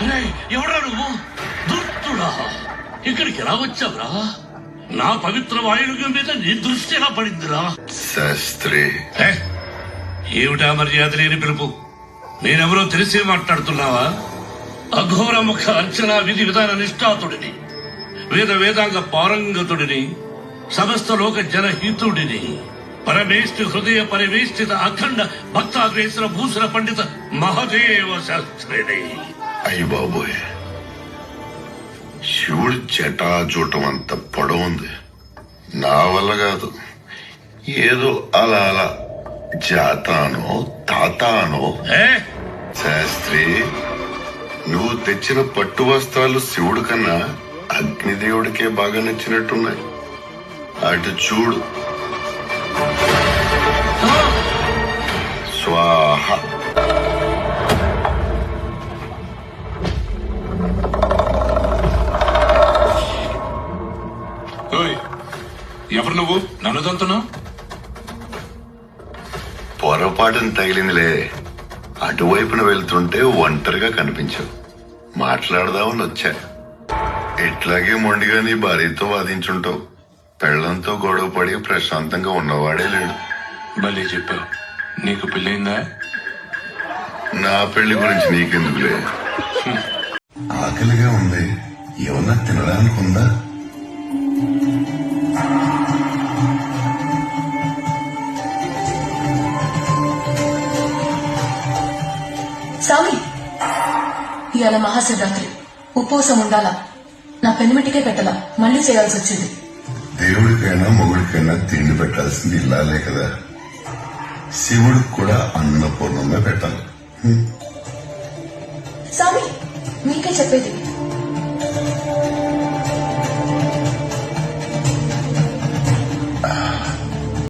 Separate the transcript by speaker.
Speaker 1: ఎవడా నువ్వు? దుర్తుడా? ఇక్కడికి ఎలా వచ్చావురా? నా పవిత్ర వాయువ్యం మీద నీ దృష్టి ఎలా పడిందిరా?
Speaker 2: శాస్త్రి.
Speaker 1: ఏమిటా మర్యాద లేని పిలుపు? నేనెవరో తెలిసి మాట్లాడుతున్నావా? అఘోర ముఖ అంచనా విధి విధాన నిష్ఠాతుడిని వేద వేదాంగ పారంగతుడిని సమస్త లోక జనహితుడిని పరమేష్టి హృదయ పరివేష్టిత అఖండ భక్తాగ్రేసర భూషణ పండిత మహదేవ శాస్త్రిని.
Speaker 2: అయ్య బాబోయ్. శివుడు జటాజూటం అంత పొడవు ఉంది నా వల్ల కాదు. ఏదో అలా అలా జాతానో తాతానో. శాస్త్రి నువ్వు తెచ్చిన పట్టు వస్త్రాలు శివుడు కన్నా అగ్నిదేవుడికే బాగా నచ్చినట్టున్నాయి. అటు చూడు. స్వాహ.
Speaker 3: ఎవరు నువ్వు? నన్ను తంతున్నా
Speaker 2: పొరపాటున తగిలిందిలే. అటువైపున వెళ్తుంటే ఒంటరిగా కనిపించావు. మాట్లాడదామని వచ్చా. ఇట్లాగే మొండిగా నీ భార్యతో వాదించుంటావు. పెళ్ళంతో గొడవ పడి ప్రశాంతంగా ఉన్నవాడే లేడు.
Speaker 3: భలే చెప్పావు. నీకు పెళ్ళైందా
Speaker 2: నా పెళ్ళి గురించి నీకెందుకులే? ఆకలిగా ఉంది. ఏమన్నా తినడానికి ఉందా
Speaker 4: స్వామి ఇవాళ మహాశివరాత్రి. ఉపవాసం ఉండాలా? నా పెనిమిటికే పెట్టలా. మళ్ళీ చేయాల్సి వచ్చింది.
Speaker 2: దేవుడికైనా మొగుడికైనా తిండి పెట్టాల్సింది ఇల్లాలే కదా. శివుడికి కూడా అన్నపూర్ణమే పెట్టాలి.
Speaker 4: స్వామి మీకే చెప్పేది.